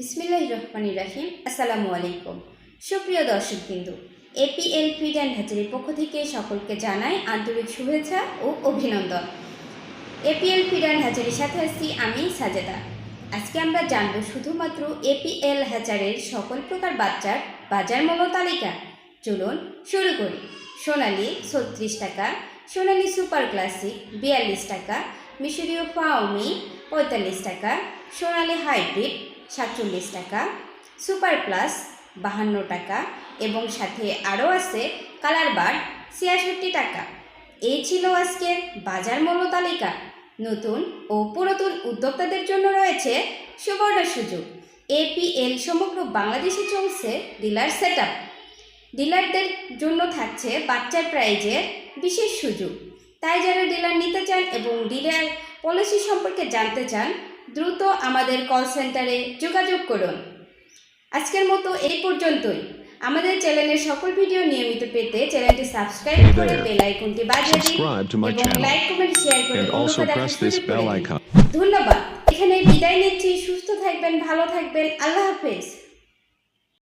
বিসমিল্লাহ রহমানির রাহিম। আসসালামু আলাইকুম। সুপ্রিয় দর্শক বিন্দু এপিএল ফিড অ্যান্ড হ্যাচারির পক্ষ থেকে সকলকে জানাই আন্তরিক শুভেচ্ছা ও অভিনন্দন। এপিএল ফিড অ্যান্ড হ্যাচারির সাথে আছি আমি সাজেদা। আজকে আমরা জানব শুধুমাত্র এপিএল হ্যাচারের সকল প্রকার বাচ্চার বাজার মূল্য তালিকা। চলুন শুরু করি। সোনালি ছত্রিশ টাকা, সোনালি সুপার ক্লাসিক বিয়াল্লিশ টাকা, মিশরীয় ফাউমি পঁয়তাল্লিশ টাকা, সোনালি হাইব্রিড সাতচল্লিশ টাকা, সুপার প্লাস বাহান্ন টাকা এবং সাথে আরও আছে কালার বার ছিয়াষট্টি টাকা। এই ছিল আজকের বাজার মূল্য তালিকা। নতুন ও পুরাতন উদ্যোক্তাদের জন্য রয়েছে সুবর্ণ সুযোগ। এপিএল সমগ্র বাংলাদেশে চলছে ডিলার সেট ডিলারদের জন্য থাকছে বাচ্চার প্রাইজের বিশেষ সুযোগ। তাই যারা ডিলার নিতে চান এবং ডিলার পলিসি সম্পর্কে জানতে চান দ্রুত আমাদের কল সেন্টারে যোগাযোগ করুন। আজকের মতো এই পর্যন্তই। আমাদের চ্যানেলের সকল ভিডিও নিয়মিত পেতে চ্যানেলটি সাবস্ক্রাইব করে. বেল আইকনটি বাজিয়ে দিন এবং লাইক কমেন্ট শেয়ার করে. ধন্যবাদ। এখানে বিদায় নিচ্ছি। সুস্থ থাকবেন ভালো থাকবেন। আল্লাহ হাফেজ।